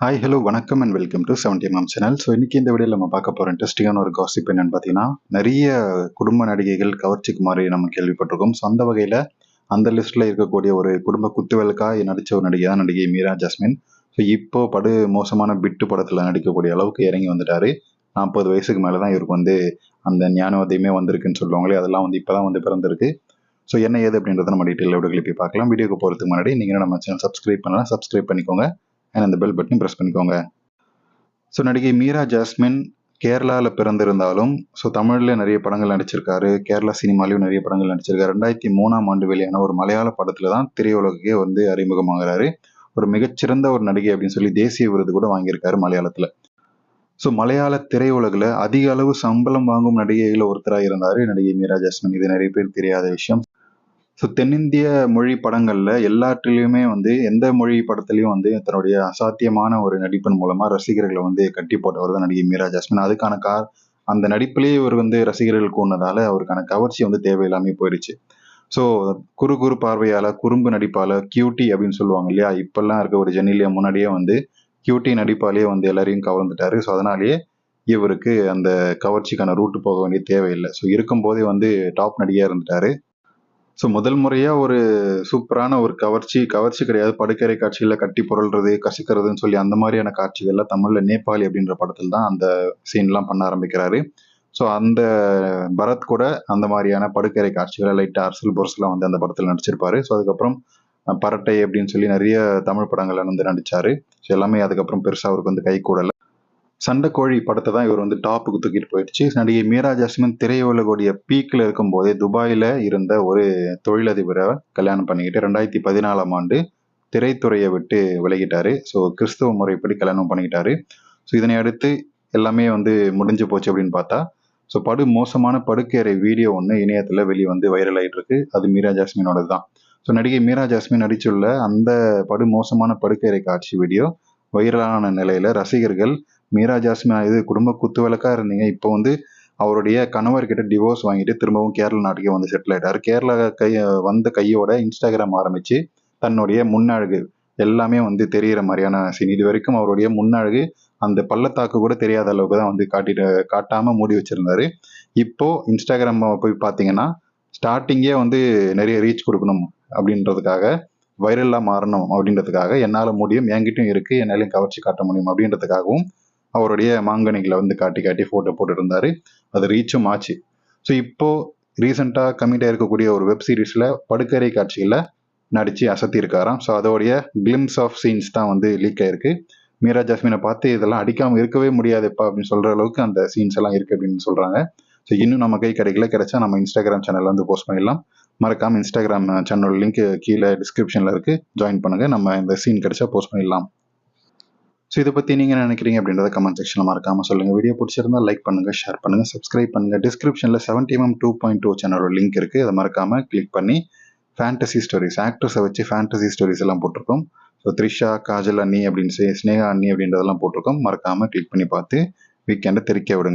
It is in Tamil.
ஹாய் ஹலோ வணக்கம் and welcome to seventy MM channel so இன்னைக்கு இந்த வீடியோவில் நம்ம பார்க்க போகிற இன்ட்ரெஸ்டிங்கான ஒரு காசிப் என்னென்னு பார்த்தீங்கன்னா நிறைய குடும்ப நடிகைகள் கவர்ச்சிக்கு மாதிரி நம்ம கேள்விப்பட்டிருக்கோம். ஸோ அந்த வகையில் அந்த லிஸ்ட்டில் இருக்கக்கூடிய ஒரு குடும்ப குத்துவிளக்காக நடித்த ஒரு நடிகை தான் நடிகை மீரா ஜாஸ்மின். ஸோ இப்போ படு மோசமான பிட்டு படத்தில் நடிக்கக்கூடிய அளவுக்கு இறங்கி வந்துட்டார். நாற்பது வயசுக்கு மேலே தான் இவருக்கு வந்து அந்த ஞானோதயமே வந்திருக்குன்னு சொல்லுவாங்களே அதெல்லாம் வந்து இப்போ தான் வந்து பிறந்திருக்கு. ஸோ என்ன ஏது அப்படின்றத நம்ம டீட்டெயில் வீடியோ போய் பார்க்கலாம். வீடியோக்கு போகிறதுக்கு முன்னாடி நீங்கள் நம்ம சேனல் சப்ஸ்கிரைப் பண்ணலாம் சப்ஸ்கிரைப் பண்ணிக்கோங்க. அண்ட் அந்த பெல் பட்டனையும் ப்ரெஸ் பண்ணிக்கோங்க. ஸோ நடிகை மீரா ஜாஸ்மின் கேரளாவில் பிறந்திருந்தாலும் ஸோ தமிழில் நிறைய படங்கள் நடிச்சிருக்காரு. கேரளா சினிமாலையும் நிறைய படங்கள் நடிச்சிருக்காரு. ரெண்டாயிரத்தி மூணாம் ஆண்டு வெளியான ஒரு மலையாள படத்தில் தான் திரையுலகே வந்து அறிமுகமாகிறாரு. ஒரு மிகச்சிறந்த ஒரு நடிகை அப்படின்னு சொல்லி தேசிய விருது கூட வாங்கியிருக்காரு மலையாளத்தில். ஸோ மலையாள திரையுலகில் அதிக அளவு சம்பளம் வாங்கும் நடிகைகளில் ஒருத்தராக இருந்தார் நடிகை மீரா ஜாஸ்மின். இது நிறைய பேர் தெரியாத விஷயம். ஸோ தென்னிந்திய மொழி படங்கள்ல எல்லாற்றிலையுமே வந்து எந்த மொழி படத்துலையும் வந்து தன்னுடைய அசாத்தியமான ஒரு நடிப்பின் மூலமா ரசிகர்களை வந்து கட்டி போட்டவர் தான் நடிகை மீரா ஜாஸ்மின். அதுக்கான கார் அந்த நடிப்பிலேயே இவர் வந்து ரசிகர்களுக்கு ஒன்றதால அவருக்கான கவர்ச்சி வந்து தேவையில்லாமல் போயிடுச்சு ஸோ குறு குறு பார்வையால குறும்பு நடிப்பால கியூட்டி அப்படின்னு சொல்லுவாங்க இல்லையா? இப்பெல்லாம் இருக்க ஒரு ஜெனிலியா முன்னாடியே வந்து கியூட்டி நடிப்பாலேயே வந்து எல்லாரையும் கவர்ந்துட்டாரு. ஸோ அதனாலேயே இவருக்கு அந்த கவர்ச்சிக்கான ரூட்டு போக வேண்டிய தேவையில்லை. ஸோ இருக்கும்போதே வந்து டாப் நடிகையாக இருந்துட்டாரு. ஸோ முதல் முறையாக ஒரு சூப்பரான ஒரு கவர்ச்சி கவர்ச்சி கிடையாது. படுக்கரை காட்சிகளில் கட்டி புரள்றது கசிக்கிறதுன்னு சொல்லி அந்த மாதிரியான காட்சிகள்லாம் தமிழில் நேபாளி அப்படின்ற படத்தில் தான் அந்த சீன்லாம் பண்ண ஆரம்பிக்கிறாரு. ஸோ அந்த பரத் கூட அந்த மாதிரியான படுக்கரை காட்சிகளை லைட்டாக அரசல் பொரசெல்லாம் வந்து அந்த படத்தில் நடிச்சிருப்பாரு. ஸோ அதுக்கப்புறம் பரட்டை அப்படின்னு சொல்லி நிறைய தமிழ் படங்கள்ல வந்து நடிச்சாரு. ஸோ எல்லாமே அதுக்கப்புறம் பெருசாக அவருக்கு வந்து கை கூடல. சண்டைக்கோழி படத்தை தான் இவர் வந்து டாப்புக்கு தூக்கிட்டு போயிடுச்சு. நடிகை மீரா ஜாஸ்மின் திரையுலகோடைய பீக்கில் இருக்கும்போதே துபாயில் இருந்த ஒரு தொழிலதிபரை கல்யாணம் பண்ணிக்கிட்டு ரெண்டாயிரத்தி பதினாலாம் ஆண்டு திரைத்துறையை விட்டு விலகிட்டாரு. ஸோ கிறிஸ்தவ முறைப்படி கல்யாணம் பண்ணிக்கிட்டாரு. ஸோ இதனை அடுத்து எல்லாமே வந்து முடிஞ்சு போச்சு அப்படின்னு பார்த்தா ஸோ படு மோசமான படுக்கையறை வீடியோ ஒன்று இணையத்தில் வெளியே வந்து வைரல் ஆகிட்டு இருக்கு. அது மீரா ஜாஸ்மினோடது தான். ஸோ நடிகை மீரா ஜாஸ்மின் நடிச்சுள்ள அந்த படு மோசமான படுக்கையறை காட்சி வீடியோ வைரலான நிலையில் ரசிகர்கள் மீரா ஜாஸ்மின் இது குடும்ப குத்து விளக்காக இருந்தீங்க. இப்போ வந்து அவருடைய கணவர்கிட்ட டிவோர்ஸ் வாங்கிட்டு திரும்பவும் கேரள நாட்டுக்கே வந்து செட்டில் ஆகிட்டார் கேரளா கை வந்த கையோட இன்ஸ்டாகிராம் ஆரம்பித்து தன்னுடைய முன்னழகு எல்லாமே வந்து தெரிகிற மாதிரியான சீன் இது வரைக்கும் அவருடைய முன்னழகு அந்த பள்ளத்தாக்கு கூட தெரியாத அளவுக்கு தான் வந்து காட்டிட்டு காட்டாமல் மூடி வச்சுருந்தாரு. இப்போது இன்ஸ்டாகிராம் போய் பார்த்தீங்கன்னா ஸ்டார்டிங்கே வந்து நிறைய ரீச் கொடுக்கணும் அப்படின்றதுக்காக வைரலாக மாறணும் அப்படின்றதுக்காக என்னால் முடியும் என்கிட்டையும் இருக்குது என்னாலையும் கவர்ச்சி காட்ட முடியும் அப்படின்றதுக்காகவும் அவருடைய மாங்கனிகளை வந்து காட்டி காட்டி ஃபோட்டோ போட்டுருந்தாரு அது ரீச்சும் ஆச்சு. ஸோ இப்போ ரீசெண்டாக கமிட்டாக இருக்கக்கூடிய ஒரு வெப் சீரிஸில் படுக்கரை காட்சியில் நடித்து அசத்தி இருக்காராம் ஸோ அதோடைய கிளிம்ஸ் ஆஃப் சீன்ஸ் தான் வந்து லீக் ஆயிருக்கு. மீரா ஜாஸ்மினை பார்த்து இதெல்லாம் அடிக்காமல் இருக்கவே முடியாதுப்பா அப்படின்னு சொல்கிற அளவுக்கு அந்த சீன்ஸ் எல்லாம் இருக்குது அப்படின்னு சொல்கிறாங்க ஸோ இன்னும் நம்ம கை கிடைக்கல கிடைச்சா நம்ம இன்ஸ்டாகிராம் சேனலில் வந்து போஸ்ட் பண்ணிடலாம். மறக்காமல் இன்ஸ்டாகிராம் சேனல் லிங்க் கீழே டிஸ்கிரிப்ஷனில் இருக்குது ஜாயின் பண்ணுங்கள் நம்ம இந்த சீன் கிடைச்சா போஸ்ட் பண்ணிடலாம். ஸோ இதை பற்றி நீங்கள் நினைக்கிறீங்க அப்படின்றத கமெண்ட் செக்ஷனில் மறக்காமல் சொல்லுங்கள் வீடியோ பிடிச்சிருந்தா லைக் பண்ணுங்கள் ஷேர் பண்ணுங்கள் சப்ஸ்கிரைப் பண்ணுங்கள் டிஸ்கிரிப்ஷனில் seventy M two point two சேனலோட லிங்க் இருக்குது அதை மறக்காமல் கிளிக் பண்ணி ஃபேண்டசி ஸ்டோரிஸ் ஆக்டர்ஸை வச்சு ஃபேண்டசி ஸ்டோரிஸ் எல்லாம் போட்டிருக்கோம். ஸோ த்ரிஷா காஜல் அண்ணி அப்படின்னு சொல்லி ஸ்னேகா அண்ணி அப்படின்றதெல்லாம் போட்டிருக்கோம். மறக்காமல் கிளிக் பண்ணி பார்த்து வீக்கெண்டை தெரிக்க விடுங்க.